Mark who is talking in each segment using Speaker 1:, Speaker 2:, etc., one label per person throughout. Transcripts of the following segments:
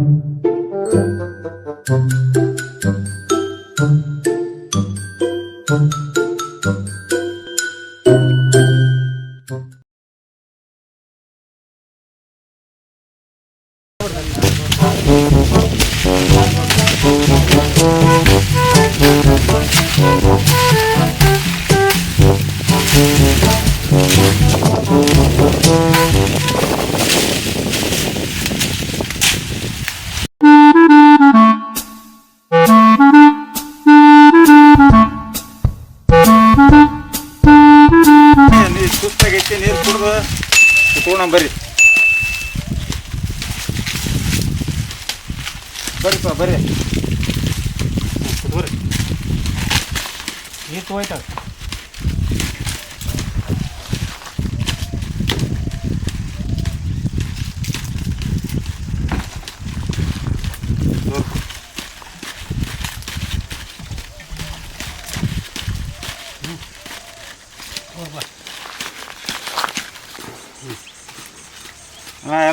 Speaker 1: ನೀರು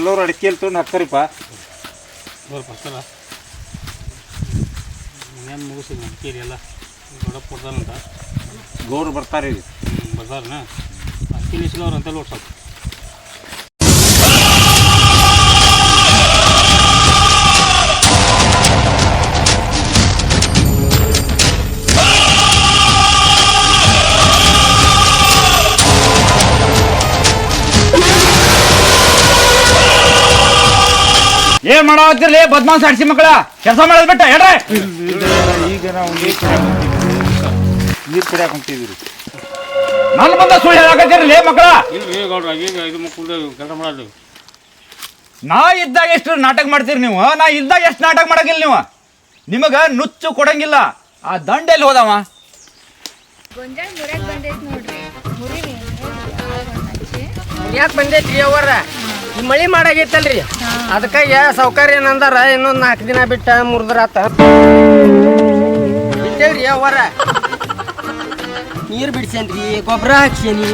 Speaker 1: ಎಲ್ಲರೂ ಅಡಿಕೆಯಲ್ಲಿ ತೊಗೊಂಡು ಹಾಕ್ತಾರಿಪ್ಪ.
Speaker 2: ಬರ್ತಾರ ಮನೆಯನ್ನು ಮುಗಿಸಿ ಅಡಿಕೆರಿ ಎಲ್ಲ. ದೊಡ್ಡಪ್ಪ ಕೊಡ್ತಾರಂತ
Speaker 1: ಗೌರು ಬರ್ತಾರೆ.
Speaker 2: ಬರ್ತಾರನ ಅಕ್ಕಿ ನಿಲ್ಸಿದವ್ರು ಅಂತ ನೋಡಿ ಸ್ವಲ್ಪ
Speaker 3: ಏನ್ ಮಾಡಿರ್ಲಿ ಬದ್ಮಾಸ್ ಅಡ್ಸಿ ಮಕ್ಕಳ. ಕೆಲಸ ಮಾಡೋದ್ ಬಿಟ್ಟ ಹೇಳ್ರಿ
Speaker 1: ಈಗ ನಾವು ನೀರು ನೀರು ಕುಡಿಯಾಕ ಹೊಂಟಿದ್ವಿ
Speaker 3: ನನ್ನ ಬಂದ ಸುಳ್ಳು ಹೇಳಾಕತ್ತಿರ್ಲಿ ಮಕ್ಕಳ?
Speaker 2: ಇಲ್ಲ ಗೌಡ್ರ ಈಗ ಇದು ಮಕ್ಕಳು ಕೆಲಸ ಮಾಡೋದು.
Speaker 3: ನಾ ಇದ್ದಾಗ ಎಷ್ಟು ನಾಟಕ ಮಾಡ್ತೀರಿ ನೀವು? ನಾ ಇದ್ದಾಗ ಎಷ್ಟು ನಾಟಕ ಮಾಡಕಿಲ್ಲ ನೀವು? ನಿಮಗ ನುಚ್ಚು ಕೊಡಂಗಿಲ್ಲ. ಆ ದಂಡ ಎಲ್ಲಿ ಹೋದವ.
Speaker 4: ಗೊಂಜಾಳ ಮುರ್ಯಾಕ್ ಬಂದೈತ್ ನೋಡ್ರಿ. ಮುರಿನಿ ಹಚ್ಚಿ
Speaker 5: ಯಾಕೆ ಬಂದೈತ್ರಿ ಅವರ ಈ ಮಳಿ ಮಾಡಾಗೈತಲ್ರಿ. ಅದಕ್ಕಾಗಿ ಸೌಕರ್ಯ ಏನಂದಾರ ಇನ್ನೊಂದ್ ನಾಲ್ಕು ದಿನ ಬಿಟ್ಟ ಮುರಿದ್ರಾತ ಬಿಟ್ಟೇವ್ರಿ ಅವರ ನೀರು ಬಿಡ್ಸೇನ್ರಿ ಗೊಬ್ಬರ ಹಾಕ್ಸೇನಿ.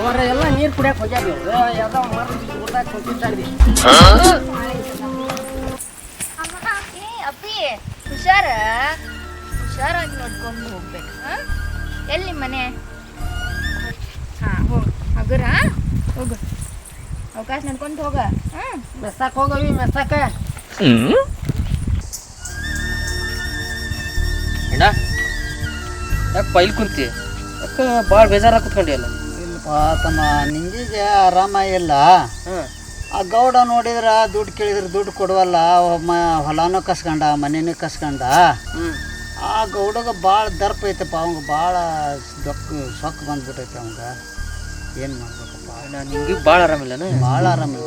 Speaker 5: ಅವರ ಎಲ್ಲ ನೀರು ಕುಡಿಯಕ್ ಹೋಗ್ಯಾರಿ. ಯಾವ್ದೋ ಮರ ಊರ್ದಾಗ ಕುಂತಿರ್ತಾರ್ರಿ.
Speaker 4: ಏ ಅಪ್ಪಿ ಹುಷಾರ? ಹುಷಾರಾಗಿ ನೋಡ್ಕೊಂಡು ಹೋಗ್ಬೇಕು ಹಾ? ಎಲ್ಲಿ ಮನೆ? ಹಾ ಹೋಗು. ಹಗುರ ಹೋಗು. ಅವಕಾಶ ನಡ್ಕೊಂಡು ಹೋಗ. ಹಾ?
Speaker 5: ಮೆಸ್ಸಾಕ್ ಹೋಗವಿ ಮೆಸ್ಸಾಕ.
Speaker 6: ಅಣ್ಣ ಯಾಕೆ ಪೈಲ್ ಕುಂತಿ? ಯಾಕೆ ಭಾಳ ಬೇಜಾರ ಕುತ್ಕೊಂಡಿ ಅಲ್ಲ?
Speaker 7: ಇಲ್ಲಪ್ಪ ತಮ್ಮ ನಿಂಗಿಗೆ ಆರಾಮ ಇಲ್ಲ. ಆ ಗೌಡ ನೋಡಿದ್ರ ದುಡ್ಡು ಕೇಳಿದ್ರೆ ದುಡ್ಡು ಕೊಡುವಲ್ಲ ಹೊಲನೂ ಕಸ್ಕೊಂಡ ಮನೇನೂ ಕಸ್ಕಂಡ.
Speaker 6: ಹ್ಞೂ
Speaker 7: ಆ ಗೌಡಗ ಭಾಳ ದರ್ಪ ಐತಪ್ಪ ಅವಂಗ ಭಾಳ ದೊಕ್ಕ ಸೊಕ್ಕ ಬಂದ್ಬಿಟ್ಟೈತೆ ಅವಂಗ. ಏನು ಮಾಡ್ಬೇಕಪ್ಪ?
Speaker 6: ನಾನು ನಿಂಗೆ ಭಾಳ ಆರಾಮಿಲ್ಲನ
Speaker 7: ಭಾಳ ಆರಾಮಿಲ್ಲ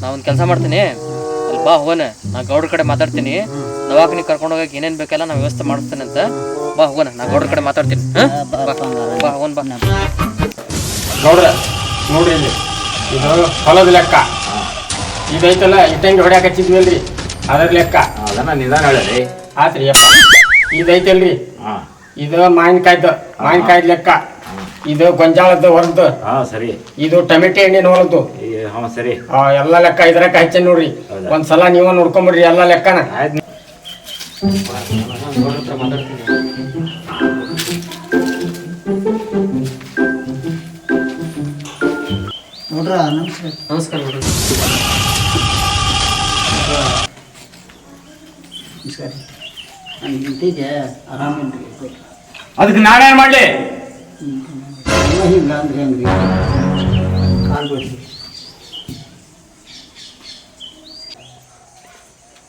Speaker 6: ನಾ ಒಂದು ಕೆಲಸ ಮಾಡ್ತೀನಿ. ಅಲ್ಲಿ ಬಾ ಹೋಗೋಣ. ನಾ ಗೌಡ್ರ ಕಡೆ ಮಾತಾಡ್ತೀನಿ. ದವಾಖಾನೆ ಕರ್ಕೊಂಡು ಹೋಗಕ್ಕೆ ಏನೇನು ಬೇಕಲ್ಲ ನಾ ವ್ಯವಸ್ಥೆ ಮಾಡಿಸ್ತೇನೆ ಅಂತ. ಬಾ ಹೋಗೋಣ. ನಾ ಗೌಡ್ರ ಕಡೆ ಮಾತಾಡ್ತೀನಿ.
Speaker 7: ಬಾ,
Speaker 6: ಹೋಗೋಣ ಬಾ.
Speaker 2: ಗೌಡ್ರ ನೋಡ್ರಿ ಇಲ್ಲಿ. ಇದು ಹೊಲದ ಲೆಕ್ಕ. ಇದೈತಲ್ಲ ಇಟ್ಟಂಗಿ ಹೊಡ್ಯಾಕ ಹಚ್ಚಿದ್ವಲ್ರಿ ಅದ್ರ ಲೆಕ್ಕ.
Speaker 3: ಅದನ್ನ ನಿಧಾನ ಹೇಳಿ
Speaker 2: ಆತ್ರಿ ಅಪ್ಪ. ಇದೈತಲ್ರಿ. ಇದು ಮಾವಿನಕಾಯ್ದು. ಮಾವಿನಕಾಯಿ ಲೆಕ್ಕ. ಇದು ಗೊಂಜಾಳದ ಹೊರದ್ದು
Speaker 3: ಹಾಂ ಸರಿ.
Speaker 2: ಇದು ಟೊಮೆಟೊ ಹಣ್ಣಿನ ಹೊಲದ್ದು.
Speaker 3: ಹಾಂ ಸರಿ.
Speaker 2: ಆ, ಎಲ್ಲ ಲೆಕ್ಕ ಇದ್ರಾಗ ಹಚ್ಚ ನೋಡ್ರಿ. ಒಂದ್ಸಲ ನೀವು ನೋಡ್ಕೊಂಬಿಡ್ರಿ ಎಲ್ಲ ಲೆಕ್ಕನ.
Speaker 7: ನೋಡ್ರ ನಮಸ್ಕಾರ.
Speaker 6: ನಮಸ್ಕಾರ
Speaker 7: ಹೆಂಡತಿಗೆ ಆರಾಮಿಲ್ರಿ.
Speaker 3: ಅದಕ್ಕೆ ನಾನೇನ್ ಮಾಡ್ಲಿ?
Speaker 7: ಹಿಂಗ ಅಂದ್ರೆ ಹೆಂಗ್ರಿ ಕಾಲ್ ಬಿಡ್ರಿ.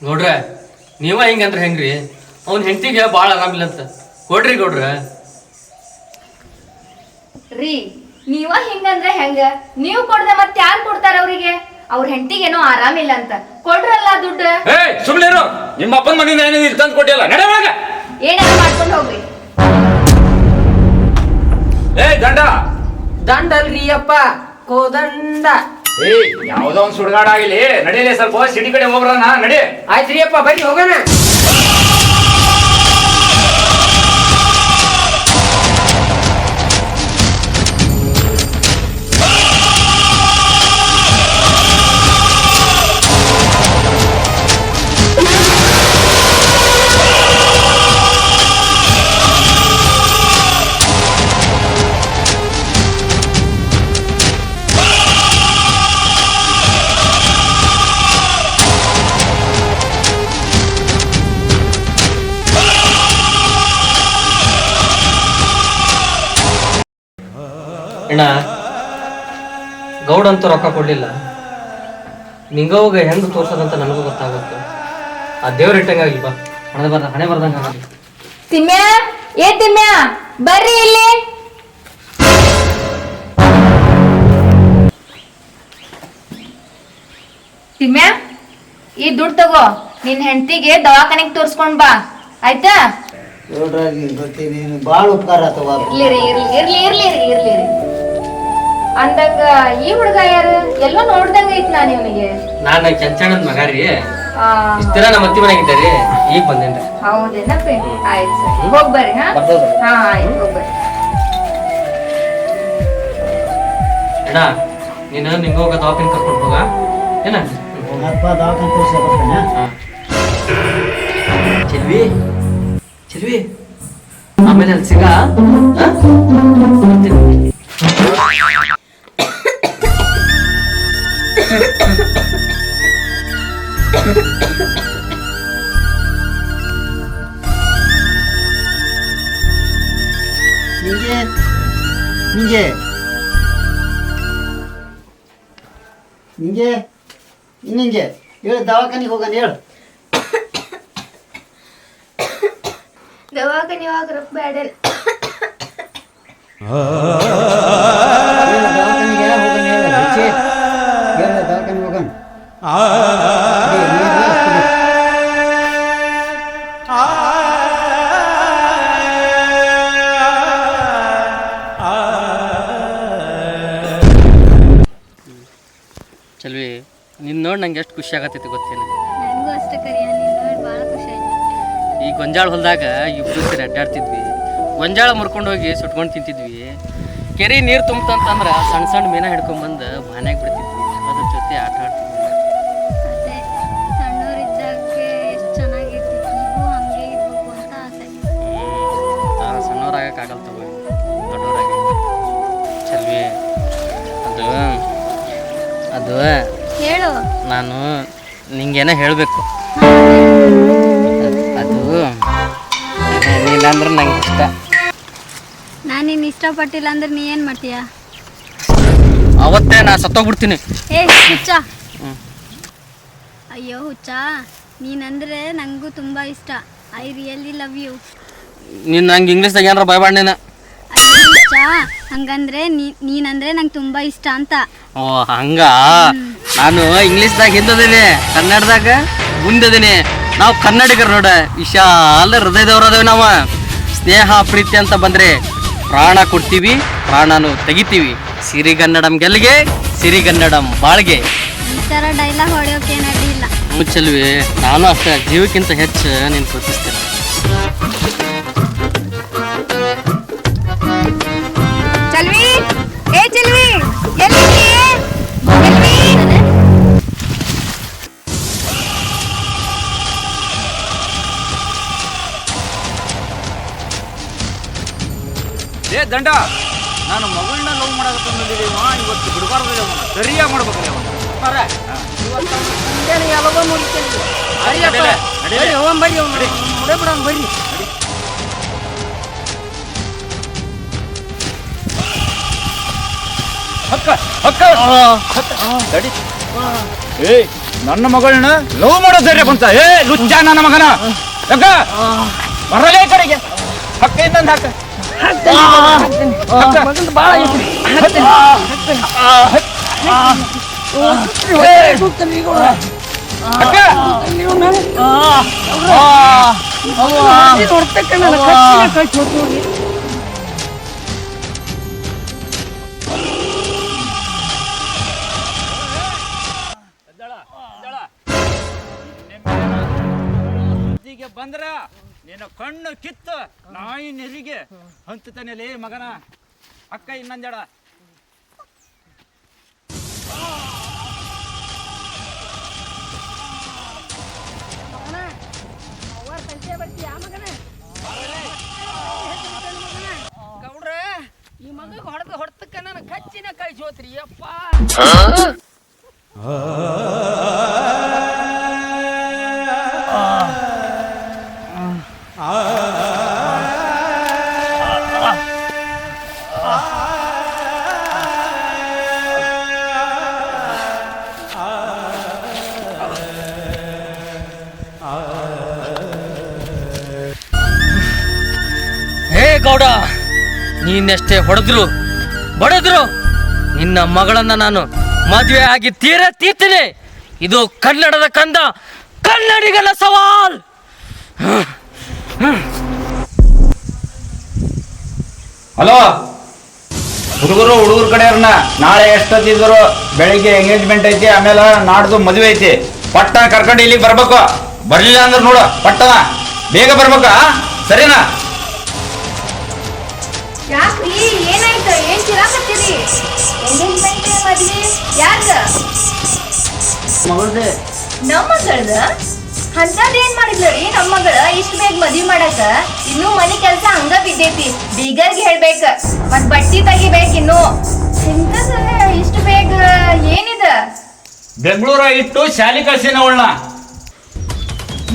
Speaker 6: ಗೌಡ್ರ ನೀವ ಹಿಂಗಂದ್ರೆ ಹೆಂಗ್ರಿ? ಅವ್ನ ಹೆಂಡತಿಗೆ ಭಾಳ ಆರಾಮಿಲ್ಲ ಅಂತ ಕೊಡ್ರಿ ಕೊಡ್ರ.
Speaker 4: ರೀ ನೀವ ಹಿಂಗಂದ್ರೆ ಹೆಂಗ? ನೀವು ಕೊಡ್ದೆ ಮತ್ತೆ ಯಾರು ಕೊಡ್ತಾರ ಅವ್ರಿಗೆ? ಅವ್ರ ಹೆಂಡತಿಗೇನೋ ಆರಾಮಿಲ್ಲ ಅಂತ. ಕೊಡ್ರಲ್ಲ ದುಡ್ಡು?
Speaker 3: ಏ ಸುಮ್ನೆ ನಿಮ್ಮ ಅಪ್ಪನ ಮನೆಯಿಂದ ಏನೇನು ತಂದು ಕೊಟ್ಟಿಲ್ಲ ನಡೆ ಒಳಗ.
Speaker 4: ಏನಾದ್ರು ಮಾಡ್ಕೊಂಡು ಹೋಗ್ರಿ
Speaker 3: ಏ ದಂಡ.
Speaker 5: ಅಲ್ರಿ ಅಪ್ಪ ಕೋದಂಡ.
Speaker 3: ಏ ಯಾವ್ದೋ ಒಂದು ಸುಡ್ಗಾಡ ಆಗಿಲಿ ನಡೀಲಿ ಸ್ವಲ್ಪ ಸಿಟಿ ಕಡೆ ಹೋಗ್ರಣ ನಡಿ.
Speaker 5: ಆಯ್ತ್ರಿ ಅಪ್ಪ ಬನ್ನಿ ಹೋಗೋಣ.
Speaker 6: ಅಣ್ಣ ಗೌಡ ಅಂತೂ ರೊಕ್ಕ ಕೊಡ್ಲಿಲ್ಲ. ನಿಂಗವಾಗ ಹೆಂಗ್ ತೋರ್ಸೋದಂತ ನನಗೂ ಗೊತ್ತಾಗುತ್ತೆ. ಆ ದೇವ್ರ ಇಟ್ಟಂಗಾಗಲಿ ಬಾ. ಹಣೆ ಬರ್ದ ಹಣೆ ಬರ್ದಂಗ ಆಗಲಿ.
Speaker 4: ಏ ತಿಮ್ಯಾ ಬರ್ರಿ ಇಲ್ಲಿ. ತಿಮ್ಯಾ ಈ ದುಡ್ಡು ತಗೋ. ನಿನ್ ಹೆಂಡತಿಗೆ ದವಾಖಾನೆಗೆ ತೋರ್ಸ್ಕೊಂಡ್ ಬಾ. ಆಯ್ತಾ?
Speaker 7: ನೋಡ್ರಿ ಬರ್ತೀನಿ ಭಾಳ ಉಪಕಾರ ಇರ್ಲಿ
Speaker 4: ಇರ್ಲಿ ಇರ್ಲಿ ಇರ್ಲಿ ಇರ್ಲಿ ಇರ್ಲಿ ರೀ ಇರ್ಲಿ. ರೀ ಅಂದಾಗ ಈ ಹುಡುಗ ಯಾರು? ಎಲ್ಲೋ ನೋಡ್ದಂಗ ಐತ್ ನಾನು ಇವನಿಗೆ.
Speaker 6: ನಾನು ಚಂಚಣ್ಣ ಮಗ ರೀ. ಇಷ್ಟ ದಿನ ನಮ್ಮ ಅತ್ತಿ ಮನೆಗೆ ಇದ್ದಾರೆ ಈಗ ಬಂದೇನ್ರಿ
Speaker 4: ಹೌದೇನಪ್ಪಿ ಆಯ್ತು ಸರಿ. ಹೋಗ್ ಬರ್ರಿ ಹಾ. ಹಾ ಆಯ್ತು. ಹೋಗ್ ಬರ್ರಿ.
Speaker 6: ಅಣ್ಣ ನೀನು ನಿಂಗೋಗ ದವಾಖಾನೆ ಕರ್ಕೊಂಡು ಹೋಗ. ಏನ?
Speaker 7: ಅಪ್ಪ ದವಾಖಾನೆ ತೋರ್ಸಿ ಬರ್ತಾನೆ
Speaker 6: ಚೆಲ್ವಿ? ಚೆಲ್ವಿ? ಆಮೇಲೆ ಅಲ್ಲಿ ಸಿಗ?
Speaker 7: ದವಾಖಾನಿಗೆ ಹೋಗೋಣ ಹೇಳು.
Speaker 4: ದವಾಖಾನೆ ಇವಾಗ ರೊಕ್ಕ ಬೇಡ
Speaker 7: ದವಾಖಾನಿಗೆ ಹೋಗೋಣ ಹೇಳು ಹೆಚ್ಚೆ. ಹೇಳು ದವಾಖಾನಿಗೆ ಹೋಗೋಣ
Speaker 6: ನಂಗೆ ಎಷ್ಟು ಖುಷಿ ಆಗತ್ತೈತಿ ಗೊತ್ತೇನು?
Speaker 8: ನನಗೂ ಅಷ್ಟೇ ಭಾಳ ಖುಷಿ ಆಯ್ತು.
Speaker 6: ಈ ಗೊಂಜಾಳ ಹೊಲದಾಗ ಇಬ್ಬರು ಸೇರಿ ಅಡ್ಡಾಡ್ತಿದ್ವಿ. ಗೊಂಜಾಳ ಮುರ್ಕೊಂಡು ಹೋಗಿ ಸುಟ್ಕೊಂಡು ತಿಂತಿದ್ವಿ. ಕೆರೆ ನೀರು ತುಂಬ್ತಂತಂದ್ರೆ ಸಣ್ಣ ಸಣ್ಣ ಮೀನ ಹಿಡ್ಕೊಂಬಂದು ಮನೆಗೆ ಬಿಡ್ತಿದ್ವಿ. ಅದ್ರ ಜೊತೆ ಆಟ ಆಡ್ತಿದ್ವಿ.
Speaker 8: ಅದೇ ಸಣ್ಣವರಿದ್ದಾಗ ಎಷ್ಟು ಚೆನ್ನಾಗಿರ್ತಿತ್ತು. ಈಗೂ ಹಾಗೆ ಇರ್ಬೇಕು ಅಂತ ಆಸೆ.
Speaker 6: ಆ ಸಣ್ಣವ್ರಾಗಕ್ಕಾಗಲ್ಲ ತಗೋ ದೊಡ್ಡವ್ರಾಗ ಚೆಲ್ವಿ ಅದು ಅದು
Speaker 8: ಹೇಳು.
Speaker 6: ನಾನು ನಿಂಗೇನೋ ಹೇಳಬೇಕು. ಅದು ನೀನಂದ್ರೆ ನಂಗೆ ಇಷ್ಟ.
Speaker 8: ನಾನು ನಿನ್ನ ಇಷ್ಟಪಟ್ಟಿಲ್ಲ ಅಂದ್ರೆ ನೀ ಏನು ಮಾಡ್ತೀಯ?
Speaker 6: ಅವತ್ತೇ ನಾ ಸತ್ತೋಗ್ಬಿಡ್ತೀನಿ.
Speaker 8: ಏ ಹುಚ್ಚ. ಅಯ್ಯೋ ಹುಚ್ಚ. ನೀನಂದ್ರೆ ನನಗೂ ತುಂಬ ಇಷ್ಟ. ಐ ರಿಯಲಿ ಲವ್ ಯು
Speaker 6: ನೀನು ನಂಗೆ ಇಂಗ್ಲೀಷ್ದಾಗ ಏನಾರ ಭಯಬಾಡ್ ನೀನು
Speaker 8: ಹುಚ್ಚ ಹಂಗಂದ್ರೆ ನೀನಂದ್ರೆ ನಂಗೆ ತುಂಬಾ ಇಷ್ಟ ಅಂತ.
Speaker 6: ಓ ಹಂಗ? ನಾನು ಇಂಗ್ಲೀಷ್ದಾಗ ಹಿಂದದೇನೆ ಕನ್ನಡದಾಗ ಮುಂದದೇನೆ. ನಾವು ಕನ್ನಡಿಗರು ನೋಡ ವಿಶಾಲ ಹೃದಯದವ್ರು ಅದೇವಿ ನಾವು. ಸ್ನೇಹ ಪ್ರೀತಿ ಅಂತ ಬಂದ್ರೆ ಪ್ರಾಣ ಕೊಡ್ತೀವಿ ಪ್ರಾಣನು ತೆಗಿತೀವಿ. ಸಿರಿಗನ್ನಡಂ ಗೆಲ್ಗೆ ಸಿರಿಗನ್ನಡಂ ಬಾಳ್ಗೆ.
Speaker 8: ಈ ಡೈಲಾಗ್ ಹೊಡೆಯೋಕೆ
Speaker 6: ಮುಚ್ಚಲ್ವಿ? ನಾನು ಅಷ್ಟೇ ಜೀವಕ್ಕಿಂತ ಹೆಚ್ಚು ನೀನು ಪ್ರೀತಿಸ್ತೇನೆ.
Speaker 3: ದಂಡ. ನಾನು ಮಗಳನ್ನ ಲವ್ ಮಾಡಕತ್ತಂದಿದ್ದೀವ ಇವತ್ತು ಬಿಡಬಾರ್ದು ಸರಿಯಾಗಿ ಮಾಡ್ಬೇಕಲ್ಲ ಅವನು
Speaker 5: ಎಲ್ಲವೋ ಮುಗಿತೇನೆ
Speaker 3: ನಡೀಲೆ, ನಡೀಲೆ.
Speaker 5: ಬರ್ರಿ ಮುಡೆ ಬಿಡೋಣ ಬರ್ರಿ
Speaker 3: ಹಕ್ಕ ಹಕ್ಕ. ತಡಿ ನನ್ನ ಮಗಳನ್ನ ಲವ್ ಮಾಡೋ ಧೈರ್ಯ ಬಂತ ಏ ಲುಚ್ಚ ನನ್ನ ಮಗನ. ಅಕ್ಕ ಬರಲೇ ಕಡೆಗೆ. ಹಕ್ಕ ಇನ್ನೊಂದು ಹಕ್ಕ ಬಂದ್ರ ನಿನ್ನ ಕಣ್ಣು ಕಿತ್ತು ನಾಯಿ ನೆರಿಗೆ. ಹಂಚುತ್ತಾನೆ ಮಗನ? ಅಕ್ಕ ಇನ್ನೊಂದೆಡ.
Speaker 5: ಗೌಡ್ರ ಈ ಮಗ ಹೊಡೆದು ಹೊಡ್ತಕ್ಕ ನನ್ನ ಕಚ್ಚಿನ ಕೈ ಸೋತ್ರಿ ಅಪ್ಪ
Speaker 6: ನೀನೆಷ್ಟೇ ಹೊಡೆದ್ರು, ಬಡದ್ರು. ನಿನ್ನ ಮಗಳನ್ನ ನಾನು ಮದುವೆ ಆಗಿ ತೀರ ತೀರ್ತೀನಿ. ಇದು ಕನ್ನಡದ ಕಂದ, ಕನ್ನಡಿಗನ ಸವಾಲ್.
Speaker 3: ಹಲೋ? ಹುಡುಗರು, ಹುಡುಗರ ಕಡೆಯವ್ರನ್ನ ನಾಳೆ ಎಷ್ಟೊತ್ತಿದ್ರು ಬೆಳಿಗ್ಗೆ ಎಂಗೇಜ್ಮೆಂಟ್ ಐತಿ, ಆಮೇಲೆ ನಾಡ್ದು ಮದುವೆ ಐತಿ. ಪಟ್ಟ ಕರ್ಕೊಂಡು ಇಲ್ಲಿಗೆ ಬರ್ಬೇಕು. ಬರ್ಲಿಲ್ಲ ಅಂದ್ರೆ ನೋಡು, ಪಟ್ಟನ. ಬೇಗ ಬರ್ಬೇಕಾ? ಸರಿನಾ?
Speaker 4: ಯಾಕ್ರಿ ಏನಾಯ್ತು? ಏನ್ ಚಿರಾಕತ್ತೀರಿ ಎಂಗೇಜ್ಮೆಂಟ್ ಮದ್ವೆ? ಯಾರ್ದ?
Speaker 7: ಮಗಳದೇ.
Speaker 4: ನಮ್ಮ ಮಗಳದ? ಅಂತದ್ ಏನ್ ಮಾಡಿದ್ಲರಿ ನಮ್ಮ ಮಗಳ? ಇಷ್ಟ ಬೇಗ ಮದ್ವಿ ಮಾಡಕ? ಇನ್ನೂ ಮನಿ ಕೆಲ್ಸ ಹಂಗ ಬಿದ್ದೈತಿ. ಬೀಗರ್ಗೆ ಹೇಳ್ಬೇಕ. ಮತ್ ಬಟ್ಟಿ ತೆಗಿಬೇಕ್ ಇನ್ನು. ಇಂಥದ್ ಇಷ್ಟ ಬೇಗ? ಏನಿದ?
Speaker 3: ಬೆಂಗಳೂರ ಇಟ್ಟು ಶಾಲಿ ಕಳ್ಸಿನ ಅವಳನ್ನ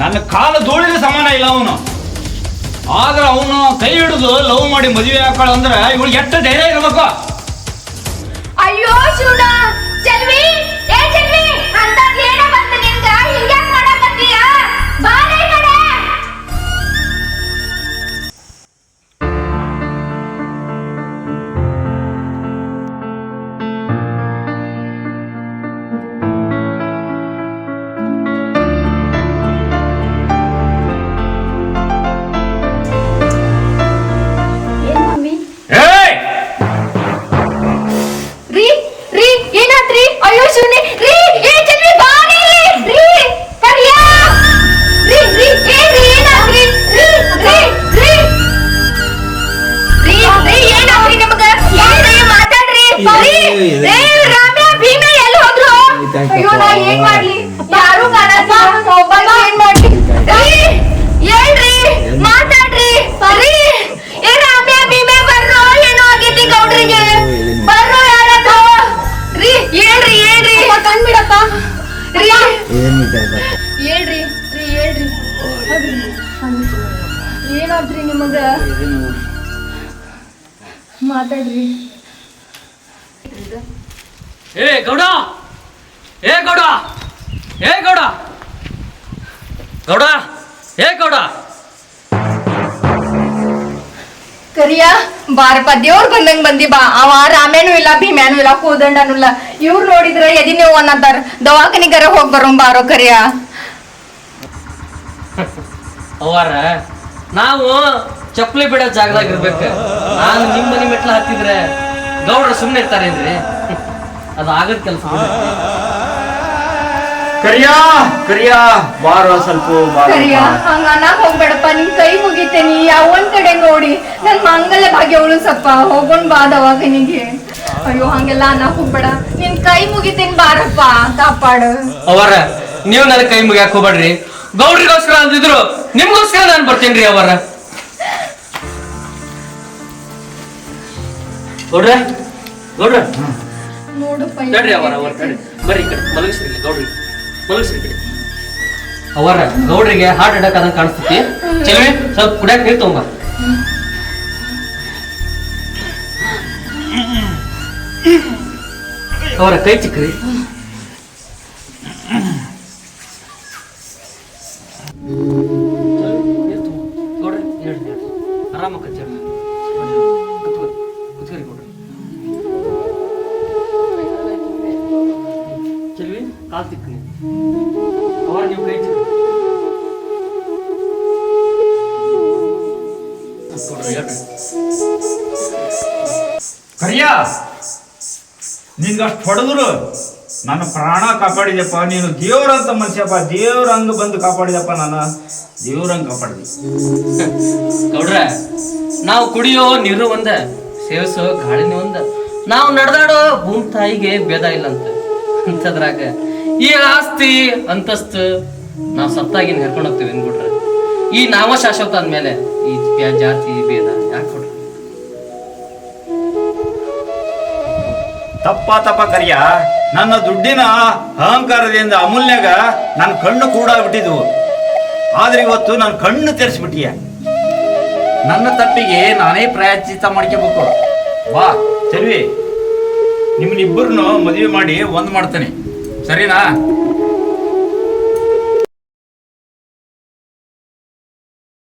Speaker 3: ನನ್ನ ಕಾಲು ಧೂಳಿನ ಸಮಾನ ಇಲ್ಲ ಅವನು. ಆದ್ರೆ ಅವನು ಕೈ ಹಿಡಿದು ಲವ್ ಮಾಡಿ ಮದುವೆ ಹಾಕೊಳ್ಳ ಅಂದ್ರೆ ಇವಳಿಗೆ ಎಷ್ಟು ಧೈರ್ಯ ಇರ್ಬೇಕು?
Speaker 4: ಏನಾದ್ರಿ ನಿಮಗ ಮಾತಾಡ್ರಿ.
Speaker 6: ಏ ಗೌಡ! ಏ ಗೌಡ! ಏ ಗೌಡ! ಗೌಡ! ಏ ಗೌಡ!
Speaker 4: ಕರಿಯ ಬಾರಪ್ಪ ದೇವ್ರ ಬಂದಂಗ್ ಬಂದಿ ಬಾ. ಅವ ರಾಮೇನು ಇಲ್ಲ ಭೀಮ್ಯಾನು ಇಲ್ಲ ಕೋದಂಡನು ಇಲ್ಲ. ಇವ್ರು ನೋಡಿದ್ರ ಎದಿ ನೀವು ಅನ್ನತಾರ. ದವಾಖಾನಿಗರ ಹೋಗಿ ಬರೋಂ ಬಾರೋ ಕರಿಯ.
Speaker 6: ಅವರ ನಾವು ಚಪ್ಪಲಿ ಬಿಡೋ ಜಾಗದಾಗ ಇರ್ಬೇಕು. ನಾನು ನಿಮ್ಮ ಮನೆ ಮೆಟ್ಲ ಹತ್ತಿದ್ರೆ ಗೌಡ್ರು ಸುಮ್ಮನೆ ಇರ್ತಾರೇನ್ರಿ ಅದು ಆಗದ ಕೆಲಸ
Speaker 3: ಕರಿಯಾ ಕರಿಯಾ ಬಾರೋ ಸ್ವಲ್ಪ ಬಾರೋ
Speaker 4: ಕರಿಯ ಹಂಗ ಅನ್ನಕ್ ಹೋಗ್ಬೇಡಪ್ಪ ನಿನ್ ಕೈ ಮುಗಿತೇನಿ ಯಾವೊಂದ್ ಕಡೆ ನೋಡಿ. ನನ್ ಮಂಗಲ ಭಾಗ್ಯ ಉಳಿಸಪ್ಪ ಹೋಗೋಣ ಬಾ ನಿಂಗೆ ಅಯ್ಯೋ ಹಂಗೆಲ್ಲ ನಾ ಹೋಗ್ಬೇಡ. ನಿನ್ ಕೈ ಮುಗಿತೇನಿ ಬಾರಪ್ಪ ಕಾಪಾಡು.
Speaker 6: ಅವರ ನೀವು ನನ್ನ ಕೈ ಮುಗಿ ಹೋಗ್ಬೇಡ್ರಿ. ಗೌಡ್ರಿಗೋಸ್ಕರ ಅಂದಿದ್ರು. ನಿಮ್ಗೋಸ್ಕರ ನಾನು ಬರ್ತೀನಿ ರೀ ಗೌಡ್ರ ಗೌಡ್ರ. ಅವರ ಅವರ ತಡ್ರಿ ಬರ್ರಿ ಈ ಕಡೆ. ಮಲಗಿಸ್ರಿ ಇಲ್ಲಿ ಗೌಡ್ರಿ. ಮಲಗಿಸ್ರಿ ಕಡೆ. ಅವರ ಗೌಡ್ರಿಗೆ ಹಾರ್ಟ್ ಅಟ್ಯಾಕ್ ಆದಂಗೆ ಕಾಣಿಸ್ತೈತಿ ಚೆಲ್ವಿ ಸ್ವಲ್ಪ ಕುಡಿಯಾಕ ನೀರು ತಗೊಂಬ ಅವರ ಕೈ ಚಿಕ್ರಿ
Speaker 3: ಕರಿಯಾ ನಿನ್ಗಷ್ಟು ಹೊಡೆದ್ರು ನನ್ನ ಪ್ರಾಣ ಕಾಪಾಡಿದೆಪ್ಪ ನೀನು ದೇವ್ರಂತ ಮನುಷ್ಯಪ್ಪ, ದೇವ್ರಂಗ ಬಂದು ಕಾಪಾಡಿದಪ್ಪ ನಾನು. ದೇವ್ರಂಗ ಕಾಪಾಡಿದೆ.
Speaker 6: ಗೌಡ್ರ, ನಾವು ಕುಡಿಯೋ ನೀರು ಒಂದ, ಸೇವಿಸೋ ಗಾಳಿನ ಒಂದ. ನಾವು ನಡೆದಾಡೋ ಭೂಮಿ ತಾಯಿಗೆ ಭೇದ ಇಲ್ಲ ಅಂತ ಅಂತದ್ರಾಗ ಈ ಆಸ್ತಿ, ಅಂತಸ್ತು ನಾವು ಸತ್ತಾಗಿ ಹೋಗ್ತೀವಿ ಈ ನಾಮ ಶಾಶ್ವತ ಅಂದ್ಮೇಲೆ ಈ ಜಾತಿ ಭೇದ? ಯಾಕೆ ಕೊಡ್ರಿ
Speaker 3: ತಪ್ಪ ತಪ್ಪ ಕರಿಯ. ನನ್ನ ದುಡ್ಡಿನ ಅಹಂಕಾರದಿಂದ ಅಮೂಲ್ಯಾಗ ನನ್ನ ಕಣ್ಣು ಕೂಡ ಬಿಟ್ಟಿದ್ವು ಆದ್ರೆ ಇವತ್ತು ನನ್ನ ಕಣ್ಣು ತೆರೆಸ್ಬಿಟ್ಟಿಯ. ನನ್ನ ತಪ್ಪಿಗೆ ನಾನೇ ಪ್ರಾಯಶ್ಚಿತ್ತ ಮಾಡ್ಕೋಬೇಕು. ವಾ ಚೆಲ್ವಿ ನಿಮ್ಮನ್ನಿಬ್ಬರನ್ನು ಮದುವೆ ಮಾಡಿ ಒಂದು ಮಾಡ್ತೇನೆ. ಸರಿನಾ?